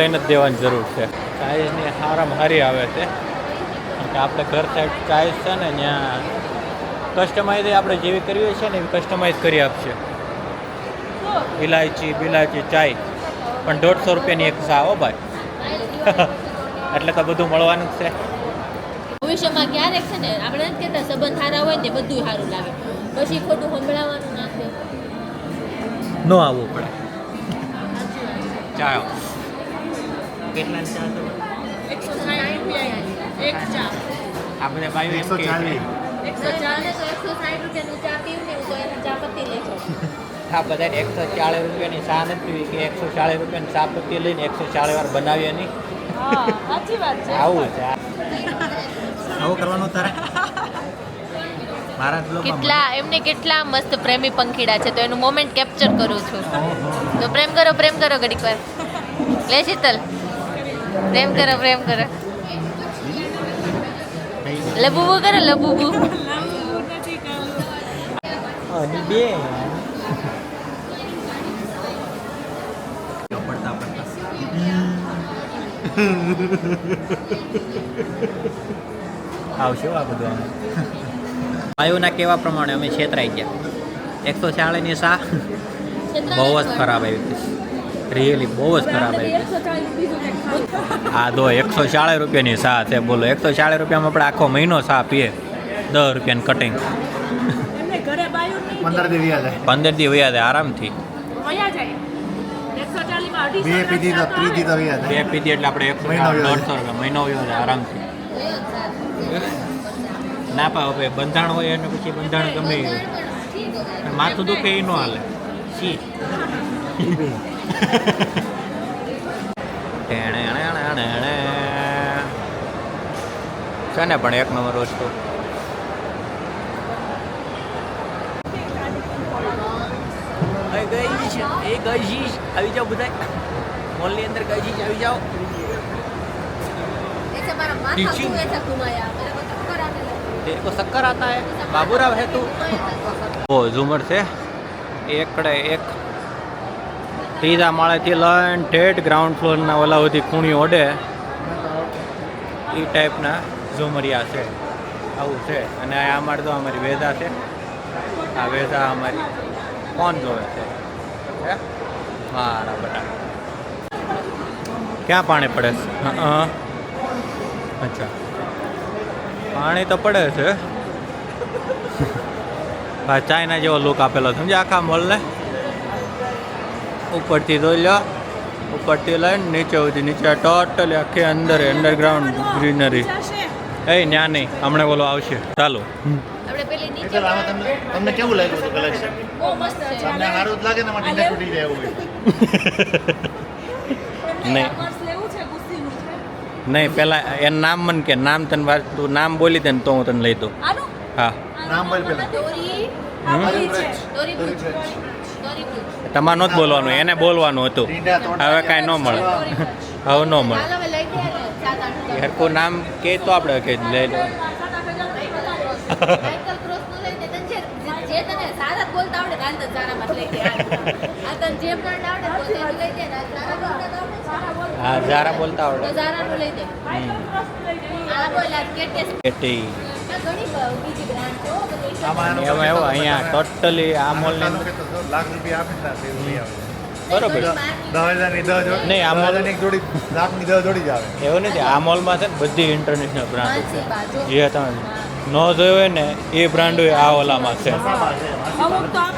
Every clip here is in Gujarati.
લઈને જ દેવાની જરૂર છે. ચાઇસની સારામાં સારી આવે છે. કારણ કે આપણે ઘર સાઈડ ચાઇસ છે ને ત્યાં કસ્ટમાઇઝ આપણે જેવી કરવી હોય છે ને એવી કસ્ટમાઇઝ કરી આપશે ઇલાયચી બિલાયચી ચાય. પણ દોઢસો રૂપિયાની એક સા હો ભાઈ. એટલે તો બધું મળવાનું જ છે. ભવિષ્યમાં ક્યારેક છે ને આપણે નથી કહેતા સંબંધ સારા હોય ને બધું સારું લાગે. પછી ખોટું સંભળાવવાનું ના ન આવવું પડે. ચા કેટલા ચા તો? એકસો સાઠ રૂપિયા એક ચા. આ બધા એકસો ચાલીસ. એકસો ચાલીસ તો એકસો સાઠ રૂપિયાનું ચા પીવું ને તો એની ચા પત્તી લઈ જાઉં આ બધા એકસો ચાળીસ રૂપિયાની ચા નથી પીવી કે એકસો ચાળીસ રૂપિયાની ચા પત્તી લઈને એકસો ચાળીસ વાર બનાવીએ નહીં. સાચી વાત છે. આવું છે. આવું કરવાનું તારે? કેટલા એમને કેટલા મસ્ત પ્રેમી પંખીડા છે તો એનું મોમેન્ટ કેપ્ચર કરું છું. તો પ્રેમ કરો પ્રેમ કરો ઘડીક વાર લે શીતલ. પ્રેમ કરો પ્રેમ કરો. લબુબુ કરો, લબુબુ. બે આવશે આ બધું વાયુના કેવા પ્રમાણે અમે છેતરાઈ ગયા. એકસો ચાળીસની સા બહુ જ ખરાબ આવી હતી. રિયલી બહુ જ ખરાબ આવી હા આ દો એકસો ચાળીસ રૂપિયાની સા છે બોલો. એકસો ચાળીસ રૂપિયામાં આપણે આખો મહિનો સા પીએ. દસ રૂપિયાની કટિંગ પંદર દી વયા જાય. આરામથી. બે પીધી તો ત્રીજી તો યાદ બે પીધી એટલે આપણે એક મહિનો દોઢસો રૂપિયા મહિનો વયો જાય આરામથી. ના પા હવે બંધાણ હોય અને પછી બંધાણ ગમે. માથું દુખે એ ન હાલે. સી છે ને પણ એક નંબર વસ્તુ? એ ગઈ આવી જાઓ બધા મોલની અંદર ગઈ આવી જાઓ. તેરે કો હે. બાબુરાવ હેતુ ઝુમર છે. એકડે એક ત્રીજા માળેથી લઈને ઠેઠ ગ્રાઉન્ડ ફ્લોરના ઓલા સુધી ખૂણી ઓડે એ ટાઈપના ઝુમરિયા છે. આવું છે. અને આ અમારે તો અમારી વેધા છે. આ વેધા અમારી કોણ જોવે છે? મારા બેટા. ક્યાં પાણી પડે છે? અચ્છા. પાણી તો પડે છે. ચાઇના જેવો લુક આપેલો સમજે આખા મોલને ઉપરથી જોઈ લો. ઉપરથી લઈને નીચે સુધી નીચે ટોટલી આખી અંદર અંડરગ્રાઉન્ડ ગ્રીનરી એ ન્યા નહીં. હમણાં બોલો આવશે. ચાલો. આપણે પેલી નીચે એટલે આમાં તમને તમને કેવું લાગ્યું હતું કલેક્શન બહુ મસ્ત છે. તમને સારું જ લાગે ને એમાં ટીના તૂટી જાય એવું નહીં. નહીં પેલા એનું નામ મને કે નામ તને વાત તું નામ બોલી દે ને તો હું તને લઈ દઉં. હા. નામ બોલ પેલા. તમારે નહોતું બોલવાનું એને બોલવાનું હતું. હવે કાંઈ ન મળે. હવે ન મળે. હરખું નામ કે તો આપણે કે લઈ લો. સાયકલ ક્રોસનું લઈ દે તને જે જે તને સારા જ બોલતા આવડે જ જે આવડે બોલતા એનું લઈ દે. ને આ બોલતા આવડે આવડે લઈ દે આ બોલ આ કેટી હો એમાં એવું અહીંયા ટોટલી આ લાખ રૂપિયા આપે ને બરોબર. નહીં, એક જોડી લાખની દસ જોડી જ આવે. એવું નથી આ મોલમાં છે ને બધી ઇન્ટરનેશનલ બ્રાન્ડ જે તમે ન જોયો હોય ને એ બ્રાન્ડ આ ઓલામાં છે. અમુક તો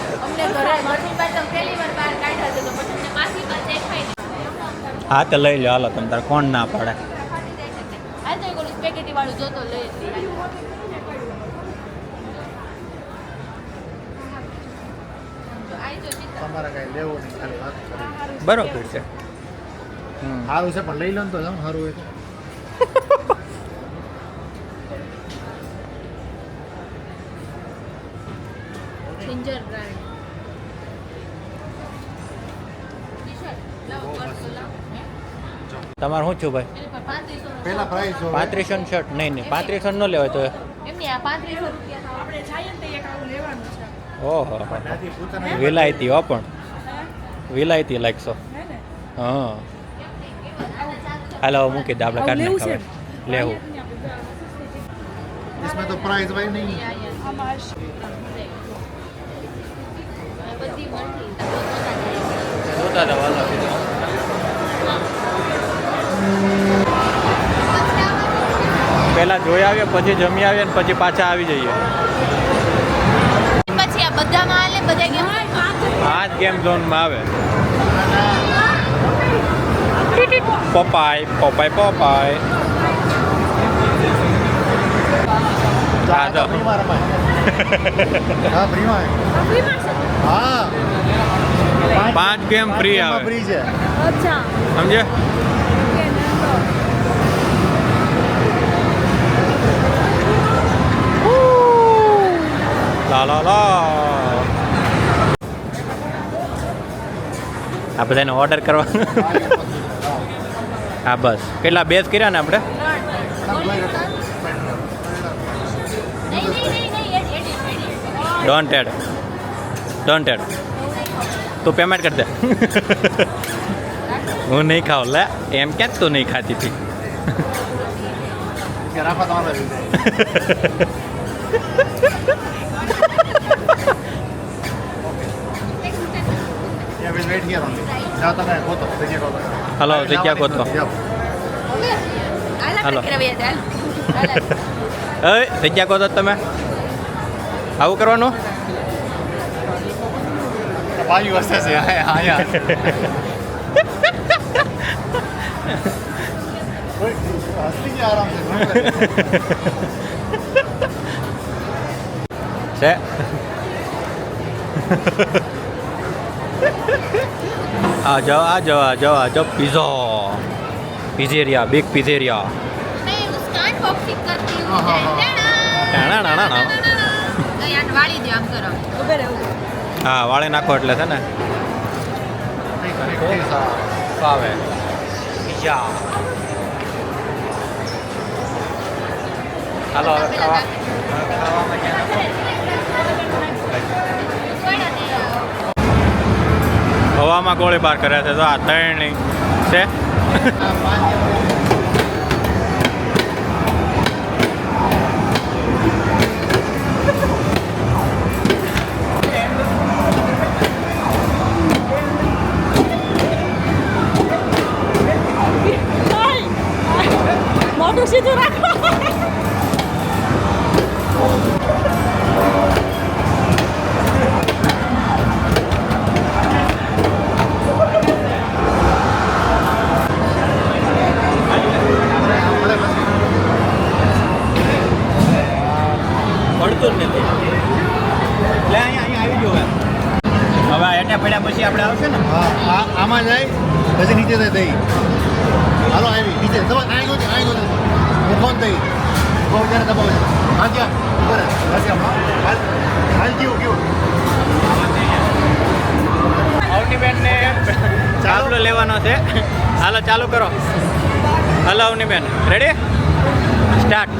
હા તો લઈ લો હાલો તમે તારે કોણ ના પાડે. બરોબર છે. સારું છે પણ લઈ લો ને તો સારું હોય તો. જિંજર બ્રાન્ડ તમારે શું છું ભાઈ એની પર 3500 નો પેલા પ્રાઇસ જો પાંત્રીસો શર્ટ નહીં નહીં પાંત્રીસો ન લેવાય તો એમની આ પાંત્રીસો રૂપિયા આપણે જઈએ ને તો એક આવું લેવાનું છે ઓહો ત્યાંથી પૂછાને વિલાયતી હો પણ વિલાયતી લાગશો હે ને હા હાલો મૂકી દે આપણે કાઢી લેવું છે? નાખાવે લેવું इसमें तो प्राइस भाई नहीं આમાં બધી મળતી જોતા હતા વાલા જોઈ આવીએ પછી જમી આવીએ ને પછી પાછા આવી જઈએ. પછી આ બધામાં આલે બધા ગેમ આ જ ગેમ ઝોનમાં આવે. પપાય પપાય પપાય. પાંચ ગેમ ફ્રી આવે. સમજે લા લા લા આ બધાને ઓર્ડર કરવાનો. હા, બસ. કેટલા બેસ કર્યા ને આપણે? ડોન્ટ એડ ડોન્ટ એડ તું પેમેન્ટ કરી દે. હું નહીં ખાવ, લે. એમ ક્યાં તું નહીં ખાતી હતી. રાખો Wait here only. જાઓ તમે ગોતો જગ્યા ગોતો હલો જગ્યા ગોતો. હલો. હાલો જગ્યા કહો તો તમે આવું કરવાનું બાજુ છે હા યાર છે આ જવા આ જવા આ જાઓ આ જાઓ પીઝો પીઝેરિયા બિગ પીઝેરિયા હા વાળે નાખો એટલે છે ને. ફાવે હાલો ખાવા. ખાવામાં ગોળીબાર કર્યા છે. તો આ ત્રણ છે. આવી હેઠે પડ્યા પછી આપણે આવશે ને? હા આ આમાં જાય પછી નીચે જાય દહીં હાલો આવી નીચે. દબા આઈ ગયો આઈ ગયો હું ફોન દહીં બહુ જ્યારે દબાવ હા. ક્યાં હાલ કેવું કેવું? અવનીબેન ને લેવાનો છે. હાલો ચાલુ કરો. હાલો અવનીબેન રેડી સ્ટાર્ટ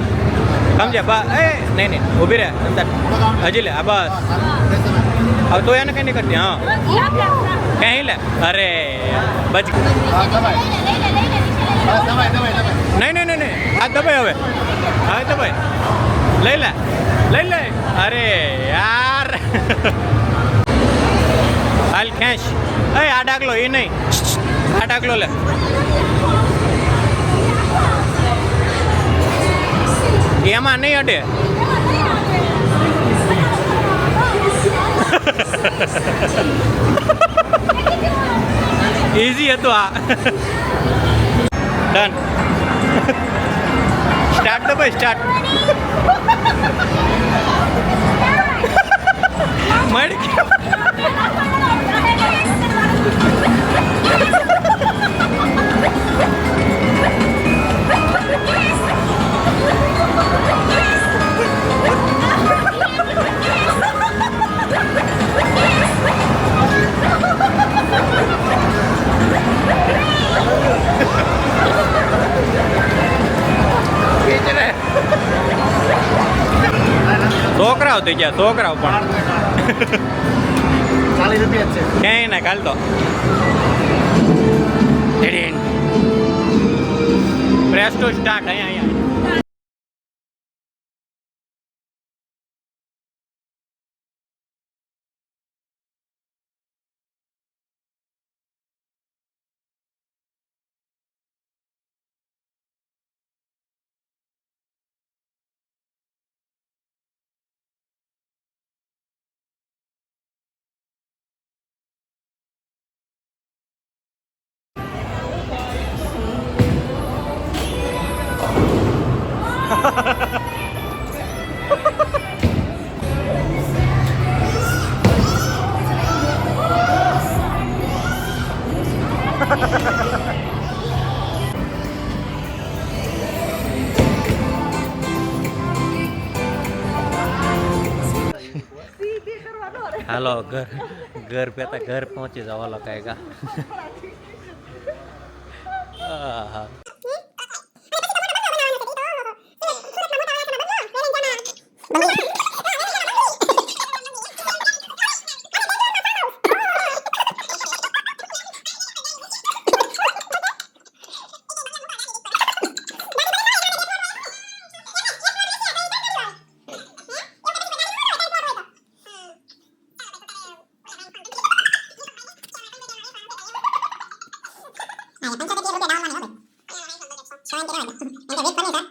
સમજે બા એ નહીં નહીં. ઊભી રહે. અંદર હજી લે. આ બસ. હવે તો એને કંઈ નહીં કરતી, હા. ક્યાંય લે? અરે, બચ નહીં નહીં નહીં આ દબાઈ હવે. હવે દબાઈ લઈ લે લઈ લે. અરે, યાર. હાલ ખેંચ. એ, આ ડાકલો એ નહીં. આ ડાકલો લે. એમાં નહીં અડે. ઇઝી હતું આ ડન સ્ટાર્ટ તો ભાઈ સ્ટાર્ટ મળી છોકરાઓ થઈ ગયા છોકરાઓ પણ. ચાલીસ રૂપિયા છે. ક્યાંય ના કાલ તો પ્રેસ ટુ સ્ટાર્ટ અહીંયા અહીંયા. હાલો ઘર ઘર પેતા ઘર પહોંચી જાવ હાલો કાંઈક આહા. ンキロイド。